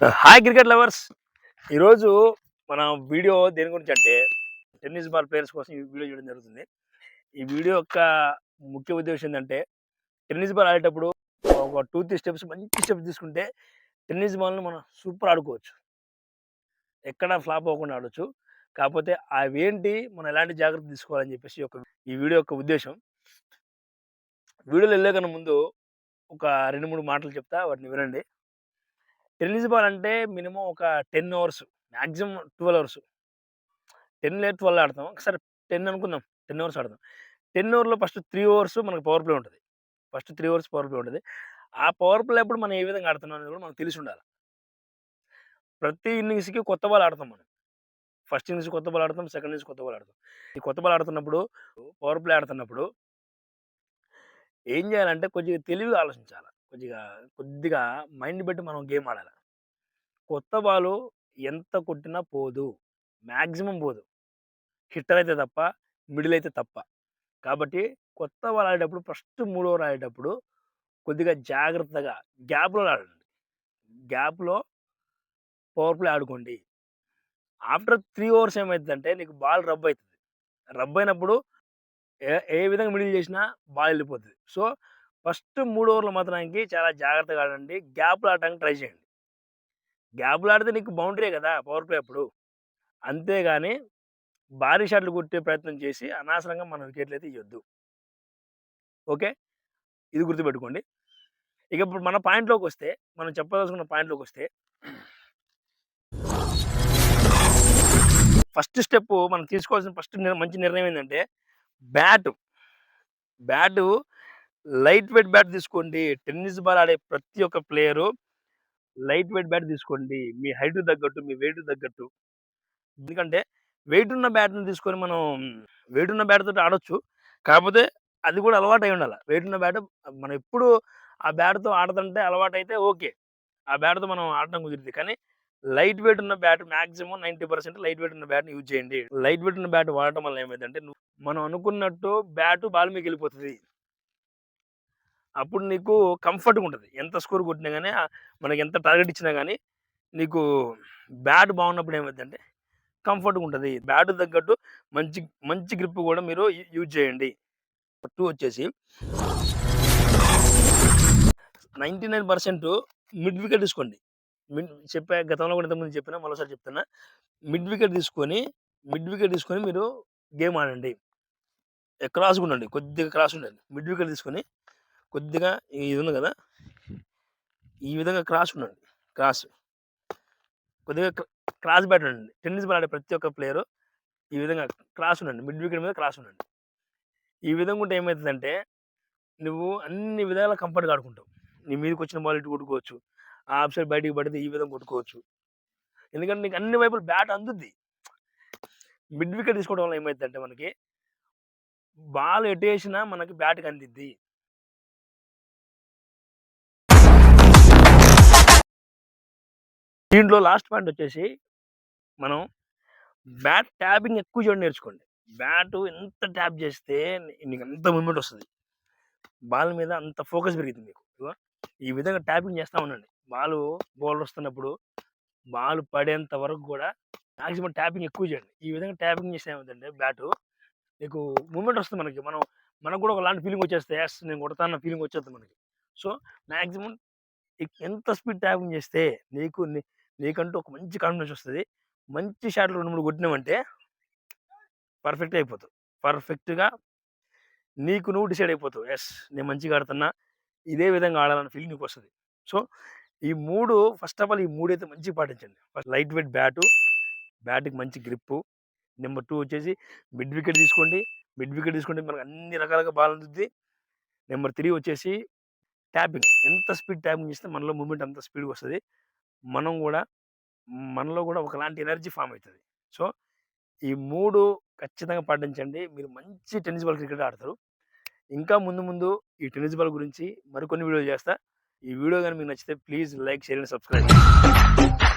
Hi cricket lovers ఈరోజు మన video దేని గురించి అంటే టెన్నిస్ బాల్ ప్లేయర్స్ కోసం ఈ వీడియో చేయడం జరుగుతుంది. ఈ వీడియో యొక్క ముఖ్య ఉద్దేశం ఏంటంటే టెన్నిస్ బాల్ ఆడేటప్పుడు ఒక టూ త్రీ స్టెప్స్ మంచి స్టెప్స్ తీసుకుంటే టెన్నిస్ బాల్ని మనం సూపర్ ఆడుకోవచ్చు. ఎక్కడ ఫ్లాప్ అవ్వకుండా ఆడొచ్చు. కాకపోతే అవేంటి మనం ఎలాంటి జాగ్రత్త తీసుకోవాలని చెప్పేసి ఒక ఈ వీడియో యొక్క ఉద్దేశం. వీడియోలో వెళ్ళే కన్నా ముందు ఒక రెండు మూడు మాటలు చెప్తా వాటిని వినండి. టెన్నిస్ బాల్ అంటే మినిమం ఒక ten hours maximum twelve hours. Ten లేదు ట్వెల్వ్ ఆడతాం. ఒకసారి టెన్ అనుకుందాం టెన్ అవర్స్ ఆడతాం. టెన్ అవర్లో ఫస్ట్ త్రీ అవర్స్ మనకు పవర్ ప్లే ఉంటుంది. First three hours power play ఉంటుంది. ఆ పవర్ ప్లే అప్పుడు మనం ఏ విధంగా ఆడుతున్నాం అనేది కూడా మనకు తెలిసి ఉండాలి. ప్రతి ఇన్నింగ్స్కి కొత్త బాల్ ఆడతాం మనం. ఫస్ట్ ఇన్నింగ్స్ కొత్త బాల్ ఆడతాం సెకండ్ ఇన్నింగ్స్ కొత్త బాల్ ఆడతాం. ఈ కొత్త బాల్ ఆడుతున్నప్పుడు పవర్ ప్లే ఆడుతున్నప్పుడు ఏం చేయాలంటే కొంచెం తెలివిగా ఆలోచించాలి. కొద్దిగా కొద్దిగా మైండ్ పెట్టి మనం గేమ్ ఆడాలి. కొత్త బాలు ఎంత కొట్టినా పోదు. మ్యాక్సిమం పోదు. హిట్టర్ అయితే తప్ప మిడిల్ అయితే తప్ప. కాబట్టి కొత్త బాల్ ఆడేటప్పుడు ఫస్ట్ మూడు ఓవర్ ఆడేటప్పుడు కొద్దిగా జాగ్రత్తగా గ్యాప్లో ఆడండి. గ్యాప్లో పవర్ ప్లే ఆడుకోండి. ఆఫ్టర్ త్రీ ఓవర్స్ ఏమవుతుందంటే నీకు బాల్ రబ్ అవుతుంది రబ్ అయినప్పుడు ఏ ఏ విధంగా మిడిల్ చేసినా బాల్ వెళ్ళిపోతుంది. సో ఫస్ట్ మూడు ఓవర్లు మాత్రానికి చాలా జాగ్రత్తగా ఆడండి. గ్యాప్లు ఆడటానికి ట్రై చేయండి. గ్యాప్లు ఆడితే నీకు బౌండరీ కదా పవర్ ప్లే అప్పుడు. అంతేగాని భారీ షాట్లు కొట్టే ప్రయత్నం చేసి అనవసరంగా మనం వికెట్లు అయితే ఇవ్వద్దు ఓకే? ఇది గుర్తుపెట్టుకోండి. ఇక ఇప్పుడు మన పాయింట్లోకి వస్తే మనం చెప్పదలుచుకున్న పాయింట్లోకి వస్తే ఫస్ట్ స్టెప్ మనం తీసుకోవాల్సిన ఫస్ట్ మంచి నిర్ణయం ఏంటంటే bat. Bat light weight bat తీసుకోండి. టెన్నిస్ బాల్ ఆడే ప్రతి ఒక్క ప్లేయరు లైట్ వెయిట్ బ్యాట్ తీసుకోండి. మీ హైట్ తగ్గట్టు మీ వెయిట్ తగ్గట్టు. ఎందుకంటే వెయిట్ ఉన్న బ్యాట్ని తీసుకొని మనం వెయిట్ ఉన్న బ్యాట్ తోటి ఆడొచ్చు. కాకపోతే అది కూడా అలవాటు అయి ఉండాలి. వెయిట్ ఉన్న బ్యాట్ మనం ఎప్పుడు ఆ బ్యాట్తో ఆడదంటే అలవాటు అయితే ఓకే. ఆ బ్యాట్తో మనం ఆడటం కుదిరింది కానీ లైట్ వెయిట్ ఉన్న bat maximum ninety percent light weight ఉన్న బ్యాట్ని యూజ్ చేయండి. లైట్ వెయిట్ ఉన్న బ్యాట్ వాడటం వల్ల ఏమైందంటే నువ్వు మనం అనుకున్నట్టు బ్యాట్ బాల్ మీకు వెళ్ళిపోతుంది అప్పుడు నీకు కంఫర్ట్గా ఉంటుంది. ఎంత స్కోర్ కొట్టినా కానీ మనకి ఎంత టార్గెట్ ఇచ్చినా కానీ నీకు బ్యాట్ బాగున్నప్పుడు ఏమవుతుందంటే కంఫర్ట్గా ఉంటుంది. బ్యాట్ తగ్గట్టు మంచి మంచి గ్రిప్ కూడా మీరు యూజ్ చేయండి. టూ వచ్చేసి ninety nine percent mid wicket తీసుకోండి. మిడ్ చెప్పా గతంలో కూడా ఇంతకుముందు చెప్పినా మరోసారి చెప్తున్నా. మిడ్ వికెట్ తీసుకొని మిడ్ వికెట్ తీసుకొని మీరు గేమ్ ఆడండి. క్రాస్గా ఉండండి. కొద్దిగా క్రాస్ ఉండండి. మిడ్ వికెట్ తీసుకొని కొద్దిగా ఇది ఉంది కదా? ఈ విధంగా క్రాస్ ఉండండి. క్రాస్. కొద్దిగా క్రాస్ బ్యాట్ ఉండండి. టెన్నిస్ బాల్ ఆడే ప్రతి ఒక్క ప్లేయరు ఈ విధంగా క్రాస్ ఉండండి. మిడ్ వికెట్ మీద క్రాస్ ఉండండి. ఈ విధంగా ఉంటే ఏమవుతుందంటే నువ్వు అన్ని విధాల కంఫర్ట్గా ఆడుకుంటావు. నీ మీదకి వచ్చిన బాల్ ఇటు కొట్టుకోవచ్చు. ఆ ఆఫ్ సైడ్ బయటికి పడితే ఈ విధంగా కొట్టుకోవచ్చు. ఎందుకంటే నీకు అన్ని వైపులు బ్యాట్ అందుద్ది. మిడ్ వికెట్ తీసుకోవడం వల్ల ఏమవుతుందంటే మనకి బాల్ ఎటేసినా మనకి బ్యాట్కి అందిద్ది. దీంట్లో లాస్ట్ పాయింట్ వచ్చేసి మనం బ్యాట్ ట్యాపింగ్ ఎక్కువ చేయడం నేర్చుకోండి. బ్యాట్ ఎంత ట్యాప్ చేస్తే నీకు అంత మూమెంట్ వస్తుంది. బాల్ మీద అంత ఫోకస్ పెరుగుతుంది మీకు ఈ విధంగా ట్యాపింగ్ చేస్తూ ఉండండి. బాల్ బౌలర్ వస్తున్నప్పుడు బాల్ పడేంత వరకు కూడా మాక్సిమం ట్యాపింగ్ ఎక్కువ చేయండి. ఈ విధంగా ట్యాపింగ్ చేస్తే ఏమవుతుందంటే బ్యాటు నీకు మూమెంట్ వస్తుంది మనకి. మనం మనకు కూడా ఒకలాంటి ఫీలింగ్ వచ్చేస్తే ఎస్ నేను కొడతాన్న ఫీలింగ్ వచ్చేస్తుంది మనకి. సో మ్యాక్సిమం ఎంత స్పీడ్ ట్యాపింగ్ చేస్తే నీకు నీకంటూ ఒక మంచి కాన్ఫిడెన్స్ వస్తుంది. మంచి షాట్లు రెండు మూడు కొట్టినామంటే పర్ఫెక్ట్ అయిపోతావు. పర్ఫెక్ట్గా నీకు నువ్వు డిసైడ్ అయిపోతావు. ఎస్ నేను మంచిగా ఆడుతున్నా ఇదే విధంగా ఆడాలన్న ఫీలింగ్ నీకు వస్తుంది. సో ఈ మూడు ఫస్ట్ ఆఫ్ ఆల్ ఈ మూడు అయితే మంచిగా పాటించండి. ఫస్ట్ లైట్ వెయిట్ బ్యాటు బ్యాట్కి మంచి గ్రిప్పు. నెంబర్ టూ వచ్చేసి మిడ్ వికెట్ తీసుకోండి. మిడ్ వికెట్ తీసుకుంటే మనకు అన్ని రకాలుగా బాల్ అందుద్ది. నెంబర్ త్రీ వచ్చేసి ట్యాపింగ్. ఎంత స్పీడ్ ట్యాపింగ్ చేస్తే మనలో మూమెంట్ అంత స్పీడ్గా వస్తుంది. మనం కూడా మనలో కూడా ఒకలాంటి ఎనర్జీ ఫామ్ అవుతుంది. సో ఈ మూడు ఖచ్చితంగా పాటించండి. మీరు మంచి టెన్నిస్ బాల్ క్రికెట్ ఆడతారు. ఇంకా ముందు ముందు ఈ టెన్నిస్ బాల్ గురించి మరికొన్ని వీడియోలు చేస్తా. ఈ వీడియో కానీ మీకు నచ్చితే please like share and subscribe